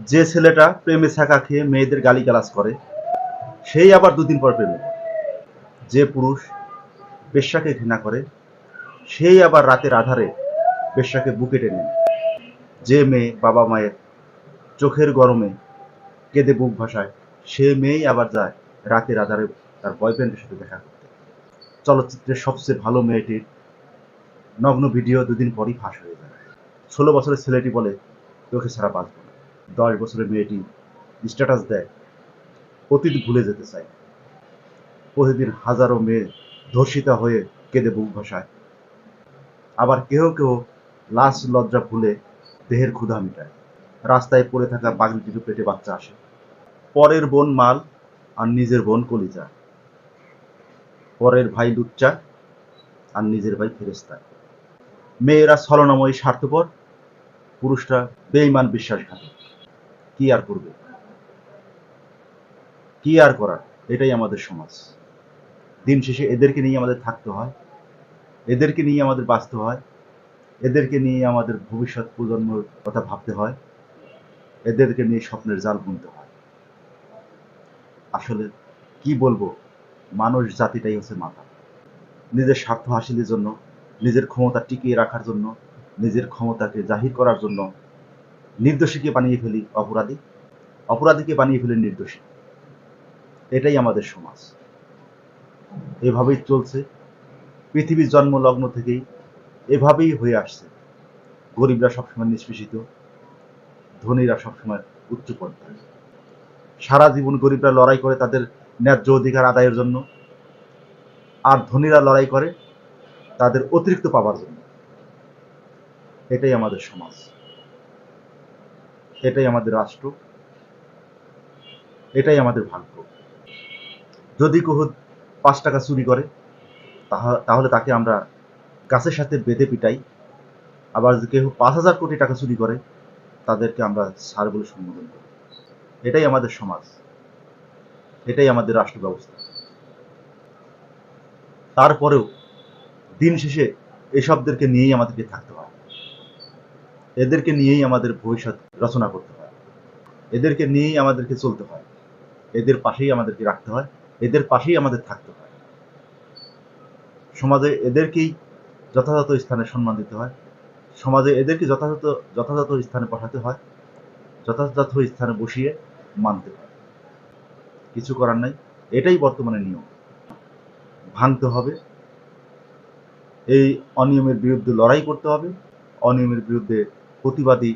যে ছেলেটা প্রেমে ছাকা খেয়ে মেয়েদের গালি গালিগালাজ করে, সেই আবার দুদিন পর প্রেমে। যে পুরুষ বেশ্যাকে ঘৃণা করে, সেই আবার রাতের আধারে বেশ্যাকে বুকে টেনে যে মেয়ে বাবা মায়ের চোখের গরমে কেঁদে বুক ভাসায়, সে মেয়েই আবার যায় রাতের আধারে তার বয়ফ্রেন্ডের সাথে দেখা করতে। চলচ্চিত্রের সবচেয়ে ভালো মেয়েটির নগ্ন ভিডিও দুদিন পরই ফাঁস হয়ে যায়। ষোলো বছরের ছেলেটি বলে, তোকে ছাড়া বাঁচব দশ বছরের মেয়েটি স্ট্যাটাস দেয়, অতীত ভুলে যেতে চায়। প্রতিদিন হাজারো মেয়ে ধর্ষিতা হয়ে কেঁদে বুক ভাসায় আবার কেহ কেউ লাশ লজ্জা ভুলে দেহের ক্ষুধা মিটায়। রাস্তায় পড়ে থাকা বাগরিটির পেটে বাচ্চা আসে। পরের বোন মাল আর নিজের বোন কলিজা। পরের ভাই লুচ্চা আর নিজের ভাই ফেরেস্তা মেয়েরা ছলনাময়ী, স্বার্থপর, পুরুষরা বেইমান বিশ্বাসঘাতক। কি আর করবে? কি আর করার? এটাই আমাদের সমাজ। দিন শেষে এদেরকে নিয়ে আমাদের থাকতে হয়। এদেরকে নিয়ে আমাদের বাঁচতে হয়। এদেরকে নিয়ে আমাদের ভবিষ্যৎ প্রজন্মের কথা ভাবতে হয়। এদেরকে নিয়ে স্বপ্নের জাল বুনতে হয়। আসলে কি বলব? মানুষ জাতিটাই হচ্ছে মাথা নিজের স্বার্থ হাসিলের জন্য, নিজের ক্ষমতা টিকিয়ে রাখার জন্য, নিজের ক্ষমতাকে জাহির করার জন্য নির্দোষীকে বানিয়ে ফেলি অপরাধী, অপরাধীকে বানিয়ে ফেলি নির্দোষী। এটাই আমাদের সমাজ। এভাবেই চলছে। পৃথিবীর জন্ম লগ্ন থেকেই এভাবেই হয়ে আসছে। গরিবরা সবসময় নিষ্পেষিত, ধনীরা সবসময় উচ্চ পর্যায়ে সারা জীবন গরিবরা লড়াই করে তাদের ন্যায্য অধিকার আদায়ের জন্য, আর ধনীরা লড়াই করে তাদের অতিরিক্ত পাবার জন্য। এটাই আমাদের সমাজ। এটাই আমাদের রাষ্ট্র। এটাই আমাদের ভাগ্য। যদি কেউ পাঁচ টাকা চুরি করে, তাহা- তাহলে তাকে আমরা গাছের সাথে বেঁধে পিটাই। আবার কেউ পাঁচ হাজার কোটি টাকা চুরি করে, তাদেরকে আমরা সার বলে সম্বোধন করি। এটাই আমাদের সমাজ। এটাই আমাদের রাষ্ট্র ব্যবস্থা তারপরেও দিন শেষে এসবদেরকে নিয়েই আমাদেরকে থাকতে হয় এদেরকে নিয়েই আমাদের ভবিষ্যৎ রচনা করতে হয়। এদেরকে নিয়েই আমাদেরকে চলতে হয়। এদের পাশেই আমাদেরকে রাখতে হয়। এদের পাশেই আমাদের থাকতে হয়। সমাজে এদেরকেই যথাযথ স্থানে সম্মান দিতে হয়। সমাজে এদেরকে যথাযথ যথাযথ স্থানে বসাতে হয়। যথাযথ স্থানে বসিয়ে মানতে হয়। কিছু করার নাই। এটাই বর্তমানে নিয়ম। ভাঙতে হবে। এই অনিয়মের বিরুদ্ধে লড়াই করতে হবে। অনিয়মের বিরুদ্ধে প্রতিবাদী